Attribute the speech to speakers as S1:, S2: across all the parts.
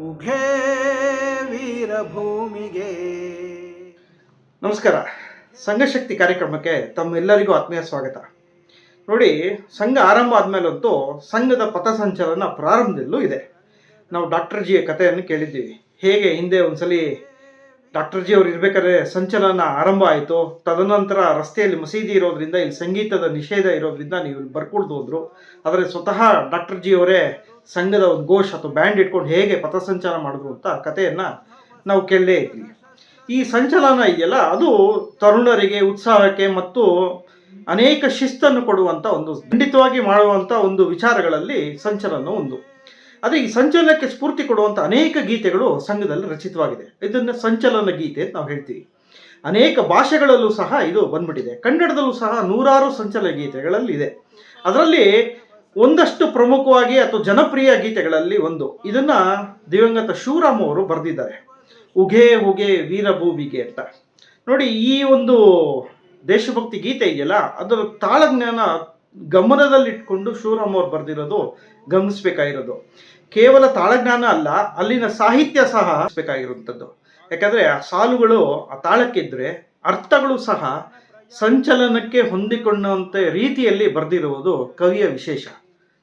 S1: ಉಘೇ ವೀರಭೂಮಿಗೆ.
S2: ನಮಸ್ಕಾರ. ಸಂಘಶಕ್ತಿ ಕಾರ್ಯಕ್ರಮಕ್ಕೆ ತಮ್ಮೆಲ್ಲರಿಗೂ ಆತ್ಮೀಯ ಸ್ವಾಗತ. ನೋಡಿ, ಸಂಘ ಆರಂಭ ಆದ್ಮೇಲಂತೂ ಸಂಘದ ಪಥಸಂಚಲನ ಪ್ರಾರಂಭದಲ್ಲೂ ಇದೆ. ನಾವು ಡಾಕ್ಟರ್ ಜಿಯ ಕಥೆಯನ್ನು ಕೇಳಿದ್ದೀವಿ. ಹೇಗೆ ಹಿಂದೆ ಒಂದ್ಸಲಿ ಡಾಕ್ಟರ್ ಜಿ ಅವ್ರು ಇರ್ಬೇಕಾದ್ರೆ ಸಂಚಲನ ಆರಂಭ ಆಯಿತು. ತದನಂತರ ರಸ್ತೆಯಲ್ಲಿ ಮಸೀದಿ ಇರೋದ್ರಿಂದ, ಇಲ್ಲಿ ಸಂಗೀತದ ನಿಷೇಧ ಇರೋದ್ರಿಂದ ನೀವು ಇಲ್ಲಿ ಬರ್ಕೊಳ್ತು ಹೋದ್ರು. ಆದರೆ ಸ್ವತಃ ಡಾಕ್ಟರ್ ಜಿ ಅವರೇ ಸಂಘದ ಒಂದು ಘೋಷ ಅಥವಾ ಬ್ಯಾಂಡ್ ಇಟ್ಕೊಂಡು ಹೇಗೆ ಪಥಸಂಚಲನ ಮಾಡಿದ್ರು ಅಂತ ಕಥೆಯನ್ನು ನಾವು ಕೇಳಲೇ ಇದ್ವಿ. ಈ ಸಂಚಲನ ಇದೆಯಲ್ಲ, ಅದು ತರುಣರಿಗೆ ಉತ್ಸಾಹಕ್ಕೆ ಮತ್ತು ಅನೇಕ ಶಿಸ್ತನ್ನು ಕೊಡುವಂಥ ಒಂದು ಖಂಡಿತವಾಗಿ ಮಾಡುವಂಥ ಒಂದು ವಿಚಾರಗಳಲ್ಲಿ ಸಂಚಲನ ಒಂದು. ಅದೇ ಈ ಸಂಚಲನಕ್ಕೆ ಸ್ಫೂರ್ತಿ ಕೊಡುವಂಥ ಅನೇಕ ಗೀತೆಗಳು ಸಂಘದಲ್ಲಿ ರಚಿತವಾಗಿದೆ. ಇದನ್ನು ಸಂಚಲನ ಗೀತೆ ಅಂತ ನಾವು ಹೇಳ್ತೀವಿ. ಅನೇಕ ಭಾಷೆಗಳಲ್ಲೂ ಸಹ ಇದು ಬಂದ್ಬಿಟ್ಟಿದೆ. ಕನ್ನಡದಲ್ಲೂ ಸಹ ನೂರಾರು ಸಂಚಲನ ಗೀತೆಗಳಲ್ಲಿ ಇದೆ. ಅದರಲ್ಲಿ ಒಂದಷ್ಟು ಪ್ರಮುಖವಾಗಿ ಅಥವಾ ಜನಪ್ರಿಯ ಗೀತೆಗಳಲ್ಲಿ ಒಂದು. ಇದನ್ನ ದಿವಂಗತ ಶಿವರಾಮ್ ಅವರು ಬರೆದಿದ್ದಾರೆ. ಉಗೆ ಉಗೆ ವೀರಭೂಮಿಗೆ ಅಂತ. ನೋಡಿ, ಈ ಒಂದು ದೇಶಭಕ್ತಿ ಗೀತೆ ಇದೆಯಲ್ಲ ಅದರ ತಾಳಜ್ಞಾನ ಗಮನದಲ್ಲಿಟ್ಕೊಂಡು ಶಿವರಾಮ್ ಅವ್ರು ಬರೆದಿರೋದು ಗಮನಿಸ್ಬೇಕಾಗಿರೋದು. ಕೇವಲ ತಾಳಜ್ಞಾನ ಅಲ್ಲ, ಅಲ್ಲಿನ ಸಾಹಿತ್ಯ ಸಹ ಬೇಕಾಗಿರುವಂಥದ್ದು ಯಾಕಂದ್ರೆ ಆ ಸಾಲುಗಳು ಆ ತಾಳಕ್ಕಿದ್ರೆ ಅರ್ಥಗಳು ಸಹ ಸಂಚಲನಕ್ಕೆ ಹೊಂದಿಕೊಂಡಂತೆ ರೀತಿಯಲ್ಲಿ ಬರೆದಿರುವುದು ಕವಿಯ ವಿಶೇಷ.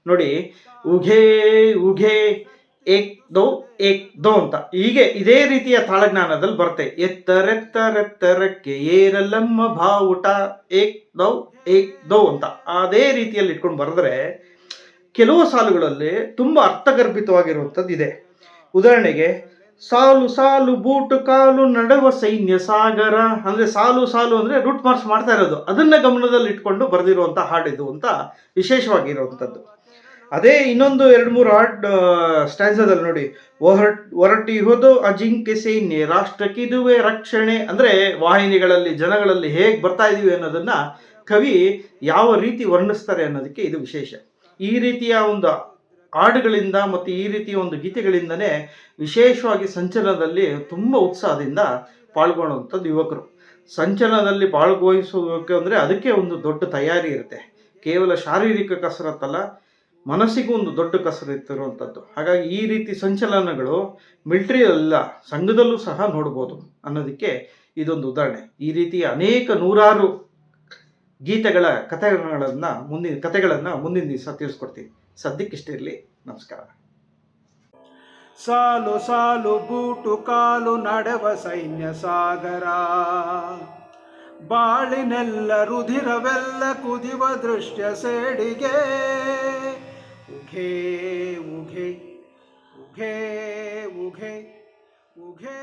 S2: ನೋಡಿ, ಉಘೇ ಉಘೇ, ಏಕ್ ದೋ ಏಕ್ ದೋ ಅಂತ. ಹೀಗೆ ಇದೇ ರೀತಿಯ ತಾಳಜ್ಞಾನದಲ್ಲಿ ಬರುತ್ತೆ. ಎತ್ತರೆತ್ತರೆತ್ತರಕ್ಕೆ ಏರಲಮ್ಮ ಭಾವುಟ, ಏಕ್ ದೌ, ಏಕ್ ದೋ ಅಂತ. ಅದೇ ರೀತಿಯಲ್ಲಿ ಇಟ್ಕೊಂಡು ಬರೆದ್ರೆ ಕೆಲವು ಸಾಲುಗಳಲ್ಲಿ ತುಂಬಾ ಅರ್ಥಗರ್ಭಿತವಾಗಿರುವಂಥದ್ದು ಇದೆ. ಉದಾಹರಣೆಗೆ, ಸಾಲು ಸಾಲು ಬೂಟು ಕಾಲು ನಡುವ ಸೈನ್ಯ ಸಾಗರ ಅಂದ್ರೆ ಸಾಲು ಸಾಲು ಅಂದ್ರೆ ರೂಟ್ ಮಾರ್ಚ್ ಮಾಡ್ತಾ ಇರೋದು. ಅದನ್ನ ಗಮನದಲ್ಲಿ ಇಟ್ಕೊಂಡು ಬರೆದಿರುವಂಥ ಹಾಡಿದು ಅಂತ ವಿಶೇಷವಾಗಿರುವಂಥದ್ದು. ಅದೇ ಇನ್ನೊಂದು ಎರಡು ಮೂರು ಹಾಡ್ ಸ್ಟ್ಯಾನ್ಸದಲ್ಲಿ ನೋಡಿ. ಹೊರ ಹೊರಟಿ ಹೋದು ಅಜಿಂಕ್ಯ ಸೈನ್ಯ ರಾಷ್ಟ್ರಕ್ಕಿದುವೆ ರಕ್ಷಣೆ. ಅಂದ್ರೆ ವಾಹಿನಿಗಳಲ್ಲಿ, ಜನಗಳಲ್ಲಿ ಹೇಗೆ ಬರ್ತಾ ಇದೀವಿ ಅನ್ನೋದನ್ನ ಕವಿ ಯಾವ ರೀತಿ ವರ್ಣಿಸ್ತಾರೆ ಅನ್ನೋದಕ್ಕೆ ಇದು ವಿಶೇಷ. ಈ ರೀತಿಯ ಒಂದು ಹಾಡುಗಳಿಂದ ಮತ್ತು ಈ ರೀತಿಯ ಒಂದು ಗೀತೆಗಳಿಂದನೇ ವಿಶೇಷವಾಗಿ ಸಂಚಲನದಲ್ಲಿ ತುಂಬ ಉತ್ಸಾಹದಿಂದ ಪಾಲ್ಗೊಳ್ಳುವಂಥದ್ದು ಯುವಕರು. ಸಂಚಲನದಲ್ಲಿ ಭಾಗವಹಿಸೋಕೆ ಅಂದರೆ ಅದಕ್ಕೆ ಒಂದು ದೊಡ್ಡ ತಯಾರಿ ಇರುತ್ತೆ. ಕೇವಲ ಶಾರೀರಿಕ ಕಸರತ್ತಲ್ಲ ಮನಸ್ಸಿಗೂ ಒಂದು ದೊಡ್ಡ ಕಸರತ್ತು ಇರುವಂಥದ್ದು ಹಾಗಾಗಿ ಈ ರೀತಿ ಸಂಚಲನಗಳು ಮಿಲ್ಟ್ರಿ ಅಲ್ಲ ಸಂಘದಲ್ಲೂ ಸಹ ನೋಡ್ಬೋದು ಅನ್ನೋದಕ್ಕೆ ಇದೊಂದು ಉದಾಹರಣೆ. ಈ ರೀತಿಯ ಅನೇಕ ನೂರಾರು ಗೀತೆಗಳ ಕಥೆಗಳನ್ನು ಮುಂದಿನ ಕಥೆಗಳನ್ನು ಮುಂದಿನ ದಿವಸ ತಿಳಿಸ್ಕೊಡ್ತೀನಿ. ಸದ್ಯಕ್ಕಿಷ್ಟಿರಲಿ ನಮಸ್ಕಾರ.
S1: ಸಾಲು ಸಾಲು ಬೂಟು ಕಾಲು ನಡೆವ ಸೈನ್ಯ ಸಾಗರ. ಬಾಳಿನೆಲ್ಲ ರುಧಿರವೆಲ್ಲ ಕುದಿವ ದೃಶ್ಯ ಸೇಡಿಗೆ. ಉಘೇ ಉಘೆ ಉಘೇ ಉಘೆ ಉಘೇ